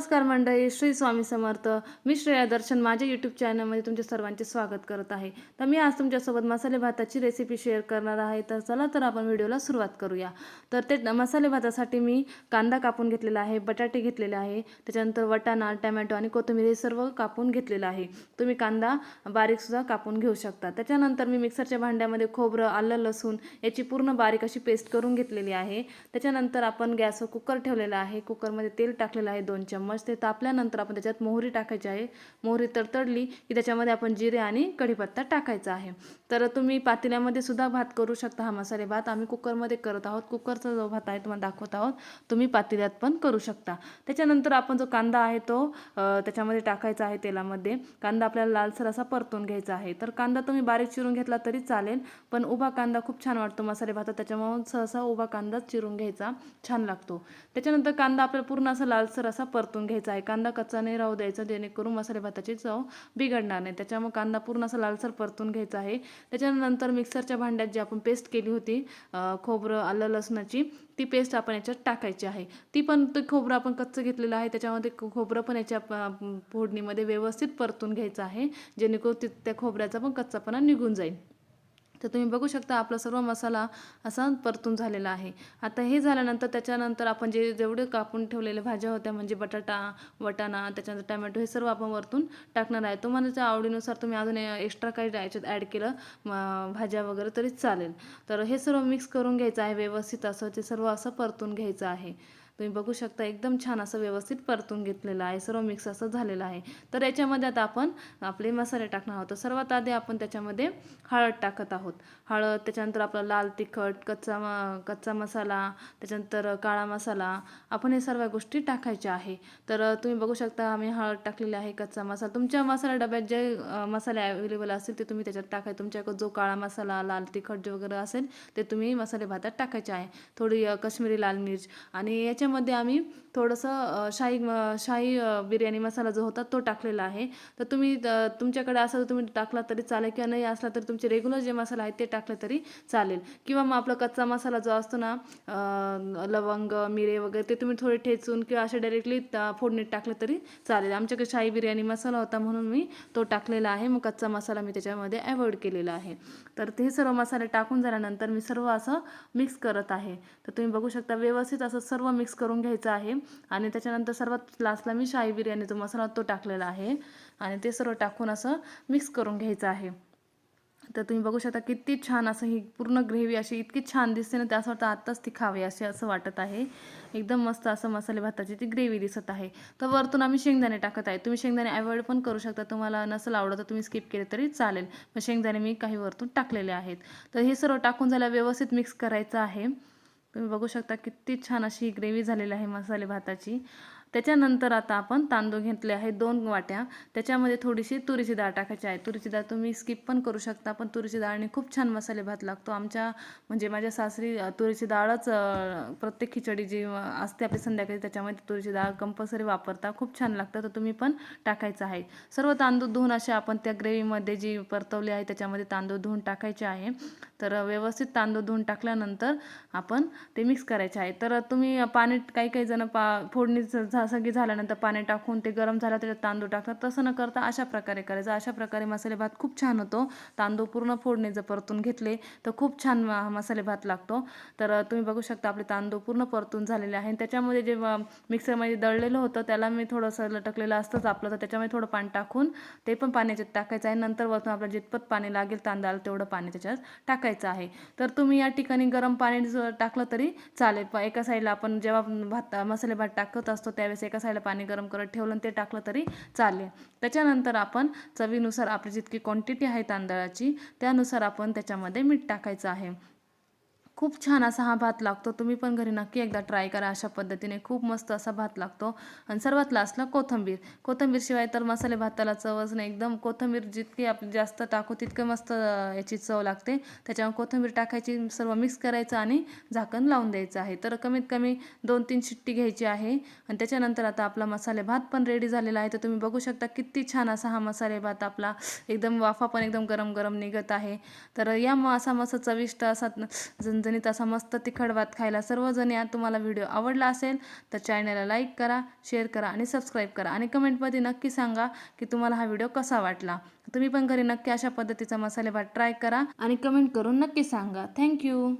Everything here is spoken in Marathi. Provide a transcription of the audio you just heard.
नमस्कार मंडळी श्री स्वामी समर्थ. मी श्रेया दर्शन. माझ्या यूट्यूब चॅनलमध्ये तुमचे सर्वांचे स्वागत करत आहे. तर मी आज तुमच्यासोबत मसाले भाताची रेसिपी शेअर करणार आहे. तर चला तर आपण व्हिडिओला सुरुवात करूया. तर ते मसाले भातासाठी मी कांदा कापून घेतलेला आहे बटाटे घेतलेले आहे त्याच्यानंतर वटाणा टमॅटो आणि कोथिंबीर हे सर्व कापून घेतलेलं आहे. तुम्ही कांदा बारीकसुद्धा कापून घेऊ शकता. त्याच्यानंतर मी मिक्सरच्या भांड्यामध्ये खोबरं आलं लसूण याची पूर्ण बारीक अशी पेस्ट करून घेतलेली आहे. त्याच्यानंतर आपण गॅसवर कुकर ठेवलेला आहे. कुकरमध्ये तेल टाकलेलं आहे दोन चम्मच. ते तापल्यानंतर आपण त्याच्यात मोहरी टाकायची आहे. मोहरी तडतडली की त्याच्यामध्ये आपण जिरे आणि कढीपत्ता टाकायचा आहे. तर तुम्ही पातेल्यामध्ये सुद्धा भात करू शकता हा मसाले भात. आम्ही कुकरमध्ये करत आहोत. कुकरचा जो भात आहे तुम्हाला दाखवत आहोत. तुम्ही पातेल्यात पण करू शकता. त्याच्यानंतर आपण जो कांदा आहे तो त्याच्यामध्ये टाकायचा आहे तेलामध्ये. कांदा आपल्याला लालसर असा परतून घ्यायचा आहे. तर कांदा तुम्ही बारीक चिरून घेतला तरी चालेल पण उभा कांदा खूप छान वाटतो मसाले भातात. त्याच्यामुळे सहसा उभा कांदाच चिरून घ्यायचा छान लागतो. त्याच्यानंतर कांदा आपल्याला पूर्ण असा लालसर असा परतून घ्यायचा आहे. कांदा कच्चा नाही राहू द्यायचा जेणेकरून मसाले भाताची चव बिघडणार नाही. त्याच्यामुळे कांदा पूर्ण असा लालसर परतून घ्यायचा आहे. त्याच्यानंतर मिक्सरच्या भांड्यात जी आपण पेस्ट केली होती खोबरं आलं लसणाची ती पेस्ट आपण याच्यात टाकायची आहे. ती पण ते खोबरं आपण कच्चं घेतलेलं आहे. त्याच्यामध्ये खोबरं पण याच्या फोडणीमध्ये व्यवस्थित परतून घ्यायचं आहे. जेणेकरून ती त्या खोबऱ्याचा पण कच्चापणा निघून जाईल. तर तुम्ही बघू शकता आपला सर्व मसाला असा परतून झालेला आहे. आता हे झाल्यानंतर त्याच्यानंतर आपण जे जेवढे कापून ठेवलेल्या भाज्या होत्या म्हणजे बटाटा वटाणा त्याच्यानंतर टमॅटो हे सर्व आपण वरतून टाकणार आहे. तुम्हाला त्या आवडीनुसार तुम्ही अजून एक्स्ट्रा काही याच्यात ॲड केलं भाज्या वगैरे तरी चालेल. तर हे सर्व मिक्स करून घ्यायचं आहे व्यवस्थित असं ते सर्व असं परतून घ्यायचं आहे. तुम्ही बघू शकता एकदम छान असं व्यवस्थित परतून घेतलेलं आहे सर्व मिक्स असं झालेलं आहे. तर याच्यामध्ये आता आपण आपले मसाले टाकणार आहोत. तर सर्वात आधी आपण त्याच्यामध्ये हळद टाकत आहोत. हळद त्याच्यानंतर आपला लाल तिखट कच्चा म कच्चा मसाला त्याच्यानंतर काळा मसाला आपण हे सर्व गोष्टी टाकायच्या आहे. तर तुम्ही बघू शकता आम्ही हळद टाकलेली आहे कच्चा मसाला. तुमच्या मसाला डब्यात जे मसाले अवेलेबल असतील ते तुम्ही त्याच्यात टाकाय तुमच्याकडे जो काळा मसाला लाल तिखट जे वगैरे असेल ते तुम्ही मसाले भातात टाकायचे आहे. थोडी कश्मीरी लाल मिर्च आणि याच्या त्याच्यामध्ये आम्ही थोडंसं शाही शाही बिर्याणी मसाला जो होता तो टाकलेला आहे. तर तुम्ही तुमच्याकडे असं तुम्ही टाकला तरी चालेल किंवा नाही असला तरी तुमचे रेग्युलर जे मसाला आहेत ते टाकले तरी चालेल. किंवा मग आपला कच्चा मसाला जो असतो ना लवंग मिरे वगैरे ते तुम्ही थोडे ठेचून किंवा असे डायरेक्टली फोडणीत टाकले तरी चालेल. आमच्याकडे शाही बिर्याणी मसाला होता म्हणून मी तो टाकलेला आहे. मग कच्चा मसाला मी त्याच्यामध्ये अवॉइड केलेला आहे. तर ते सर्व मसाले टाकून झाल्यानंतर मी सर्व असं मिक्स करत आहे. तर तुम्ही बघू शकता व्यवस्थित असं सर्व मिक्स करून घ्यायचं आहे. आणि त्याच्यानंतर सर्वात लास्टला मी शाही बिर्याणीचा मसाला तो टाकलेला आहे. आणि ते सर्व टाकून असं मिक्स करून घ्यायचं आहे. तर तुम्ही बघू शकता किती छान असं ही पूर्ण ग्रेव्ही अशी इतकी छान दिसते ना त्यास वाटतं आत्ताच ती खावी असे असं वाटत आहे. एकदम मस्त असं मसाले भाताची ती ग्रेव्ही दिसत आहे. तर वरतून आम्ही शेंगदाणे टाकत आहे. तुम्ही शेंगदाणे अवॉइड पण करू शकता. तुम्हाला नसेल आवडत तर तुम्ही स्किप केले तरी चालेल. मग शेंगदाणे मी काही वरतून टाकलेले आहेत. तर हे सर्व टाकून झाल्या व्यवस्थित मिक्स करायचं आहे. तुम्ही बघू शकता किती छान अशी ग्रेव्ही झालेली आहे मसाले भाताची त्याच्यानंतर आता आपण तांदूळ घेतले आहे दोन वाट्या. त्याच्यामध्ये थोडीशी तुरीची डाळ टाकायची आहे. तुरीची डाळ तुम्ही स्किप पण करू शकता पण तुरीची डाळने खूप छान मसाले भात लागतो. आमच्या म्हणजे माझ्या सासरी तुरीची डाळच प्रत्येक खिचडी जी असते आपली संध्याकाळी त्याच्यामध्ये तुरीची डाळ कंपल्सरी वापरता. खूप छान लागतं. तर तुम्ही पण टाकायचं आहे. सर्व तांदूळ धुवून असे आपण त्या ग्रेव्हीमध्ये जी परतवली आहे त्याच्यामध्ये तांदूळ धुवून टाकायचे आहे. तर व्यवस्थित तांदूळ धुवून टाकल्यानंतर आपण ते मिक्स करायचे आहे. तर तुम्ही पाणी काही काही जण पा फोडणी झा- सगळी झाल्यानंतर पाणी टाकून ते गरम झालं त्याच्यात तांदूळ टाकतात. तसं न करता अशा प्रकारे करायचं. अशा प्रकारे मसाले भात खूप छान होतो. तांदूळ पूर्ण फोडणी जर परतून घेतले तर खूप छान मसाले भात लागतो. तर तुम्ही बघू शकता आपले तांदूळ पूर्ण परतून झालेले आहे त्याच्यामध्ये जे मिक्सरमध्ये दळलेलं होतं त्याला मी थोडंसं लटकलेलं असतंच आपलं. तर त्याच्यामध्ये थोडं पाणी टाकून ते पण पाण्याच्यात टाकायचं आहे. नंतर वरतून आपल्याला जितपत पाणी लागेल तांदळाला तेवढं पाणी त्याच्यात टाकायचं आहे. तर तुम्ही या ठिकाणी गरम पाणी जर टाकलं तरी चालेल. प एका साईडला आपण जेव्हा भात मसाले भात टाकत असतो त्या त्यावेळेस एका साईडला पाणी गरम करत ठेवलं ते टाकलं तरी चालेल. त्याच्यानंतर आपण चवीनुसार आपली जितकी क्वांटिटी आहे तांदळाची त्यानुसार आपण त्याच्यामध्ये मीठ टाकायचं आहे. खूप छान असा हा भात लागतो. तुम्ही पण घरी नक्की एकदा ट्राय करा अशा पद्धतीने. खूप मस्त असा भात लागतो. आणि सर्वात लास्टला कोथिंबीर. कोथिंबीर शिवाय तर मसाले भाताला चवच नाही एकदम कोथिंबीर जितकी आपण जास्त टाकू तितकं मस्त याची चव लागते. त्याच्यामुळे कोथिंबीर टाकायची सर्व मिक्स करायचं आणि झाकण लावून द्यायचं आहे. तर कमीत कमी दोन तीन शिट्टी घ्यायची आहे. आणि त्याच्यानंतर आता आपला मसाले भात पण रेडी झालेला आहे. तर तुम्ही बघू शकता किती छान असा हा मसाले भात आपला एकदम वाफा पण एकदम गरम गरम निघत आहे. तर या असा मस्त चविष्ट असा झणझणीत सर्वजणी तसा मस्त तिखट भात खायला सर्वजणी आज तुम्हाला व्हिडिओ आवडला असेल तर चॅनलला लाईक करा शेअर करा आणि सबस्क्राईब करा. आणि कमेंटमध्ये नक्की सांगा की तुम्हाला हा व्हिडिओ कसा वाटला. तुम्ही पण घरी नक्की अशा पद्धतीचा मसाले भात ट्राय करा आणि कमेंट करून नक्की सांगा. थँक्यू